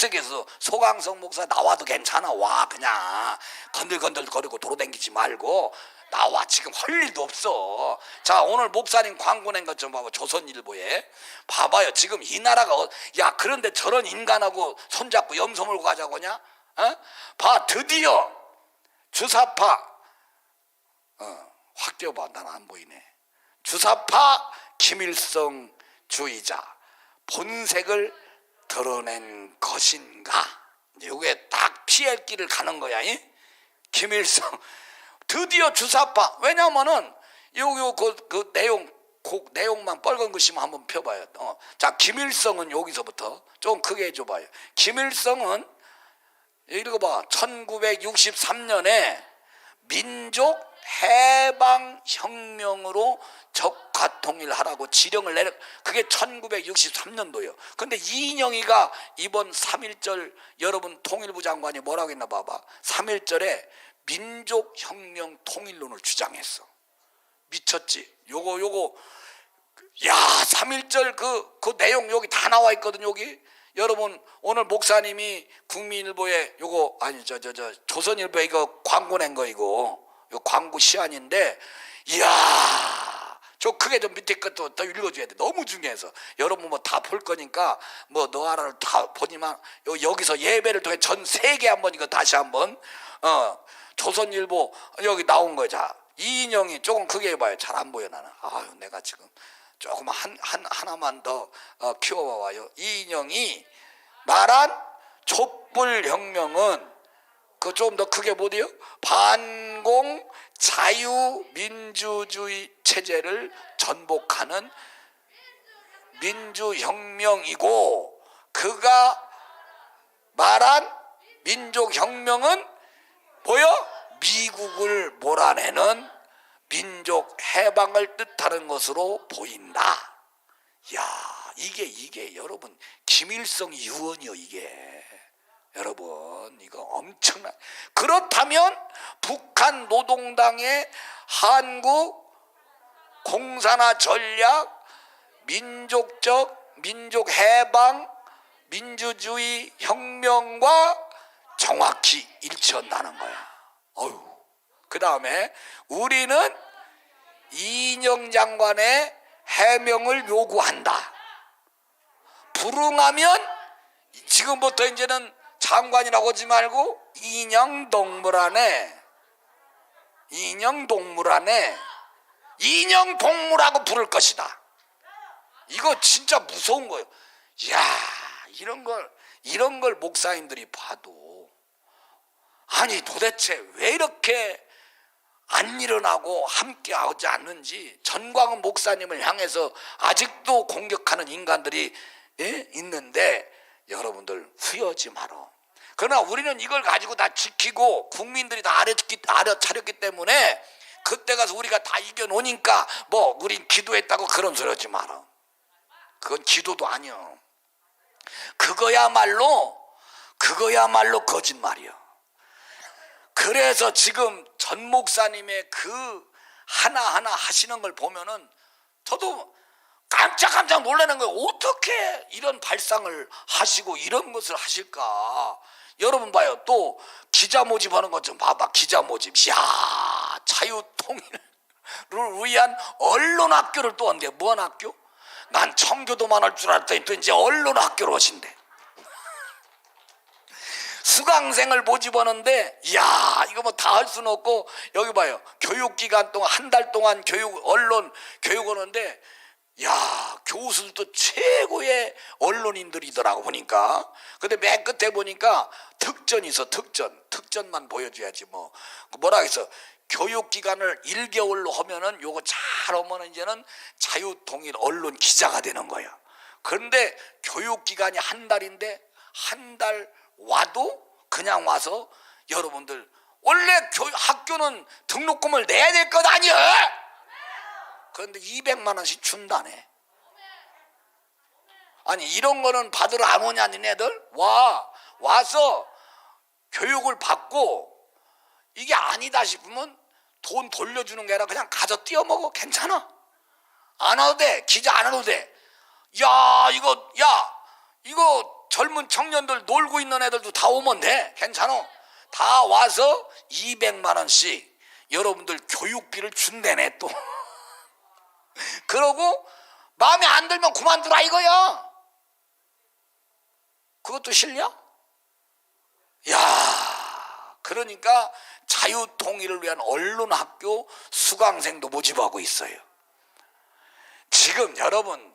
녹색에서 소강성 목사 나와도 괜찮아. 와 그냥. 건들건들 거리고 돌아다니지 말고 나와. 지금 할 일도 없어. 자 오늘 목사님 광고 낸 것 좀 봐봐. 조선일보에. 봐봐요. 지금 이 나라가 어- 야 그런데 저런 인간하고 손잡고 염소 몰고 가자고 하냐? 어? 봐 드디어 주사파. 어, 확 띄워봐. 나는 안 보이네. 주사파 김일성 주의자. 본색을 드러낸 것인가? 이게 딱 피할 길을 가는 거야 이? 김일성 드디어 주사파. 왜냐면은 요요 그, 그 내용 그 내용만 빨간 글씨만 한번 펴봐요. 어. 자 김일성은 여기서부터 좀 크게 해줘봐요. 김일성은 읽어봐. 1963년에 민족 해방 혁명으로 적화 통일하라고 지령을 내려 그게 1963년도예요. 근데 이인영이가 이번 3.1절 여러분 통일부 장관이 뭐라고 했나 봐봐. 3.1절에 민족 혁명 통일론을 주장했어. 미쳤지? 요거 요거 야 3.1절 그, 그 내용 여기 다 나와 있거든 여기 여러분 오늘 목사님이 국민일보에 요거 아니 저 저 저 조선일보에 이거 광고 낸 거 이거 요 광고 시안인데 이야 저 크게 좀 밑에 것도 더 읽어줘야 돼. 너무 중요해서. 여러분 뭐 다 볼 거니까 뭐너 알아를 다 보지만 요 여기서 예배를 통해 전 세계 한번 이거 다시 한번 어 조선일보 여기 나온 거자. 이인영이 조금 크게 해봐요. 잘 안 보여 나는. 아유 내가 지금 조금 한, 한 하나만 더 어, 키워봐요. 이 인형이 말한 촛불 혁명은 그 좀 더 크게 못해요? 반공 자유민주주의 체제를 전복하는 민주혁명이고 그가 말한 민족혁명은 뭐요? 미국을 몰아내는 민족 해방을 뜻하는 것으로 보인다. 야, 이게 이게 여러분 김일성 유언이요 이게. 여러분 이거 엄청난 그렇다면 북한 노동당의 한국 공산화 전략 민족적 민족 해방 민주주의 혁명과 정확히 일치한다는 거야. 어휴. 그 다음에 우리는 이인영 장관의 해명을 요구한다. 불응하면 지금부터 이제는 장관이라고 하지 말고 인형 동물원에 인형 동물원에 인형 동물하고 부를 것이다. 이거 진짜 무서운 거예요. 야 이런 걸 이런 걸 목사님들이 봐도 아니 도대체 왜 이렇게 안 일어나고 함께 하지 않는지 전광훈 목사님을 향해서 아직도 공격하는 인간들이 예? 있는데 여러분들 후회하지 마라. 그러나 우리는 이걸 가지고 다 지키고 국민들이 다 알아듣기, 알아차렸기 때문에 그때 가서 우리가 다 이겨놓으니까 뭐 우린 기도했다고 그런 소리 하지 마라. 그건 기도도 아니야. 그거야말로 그거야말로 거짓말이야. 그래서 지금 전 목사님의 그 하나하나 하시는 걸 보면은 저도 깜짝깜짝 놀라는 거예요. 어떻게 이런 발상을 하시고 이런 것을 하실까? 여러분 봐요. 또 기자 모집하는 것 좀 봐봐. 기자 모집. 야 자유 통일을 위한 언론 학교를 또 한대. 뭔 학교? 난 청교도만 할 줄 알았더니 또 이제 언론 학교로 오신대. 수강생을 모집하는데 야 이거 뭐 다 할 수는 없고 여기 봐요 교육기간 동안 한 달 동안 교육 언론 교육 오는데 야 교수들도 최고의 언론인들이더라고 보니까. 근데 맨 끝에 보니까 특전이 있어 특전. 특전만 보여줘야지 뭐. 뭐라 해서 교육기간을 1개월로 하면은 요거 잘 하면 이제는 자유통일 언론 기자가 되는 거야. 그런데 교육기간이 한 달인데 한 달 와도 그냥 와서 여러분들 원래 교, 학교는 등록금을 내야 될 것 아니야 그런데 200만 원씩 준다네 아니 이런 거는 받으러 안 오냐 니네들 와 와서 교육을 받고 이게 아니다 싶으면 돈 돌려주는 게 아니라 그냥 가서 뛰어먹어 괜찮아 안 와도 돼 기자 안 와도 돼야 이거 야 이거 젊은 청년들 놀고 있는 애들도 다 오면 돼. 괜찮아. 다 와서 200만 원씩 여러분들 교육비를 준대네 또. 그러고 마음에 안 들면 그만두라 이거야. 그것도 실려? 야, 그러니까 자유 통일을 위한 언론 학교 수강생도 모집하고 있어요. 지금 여러분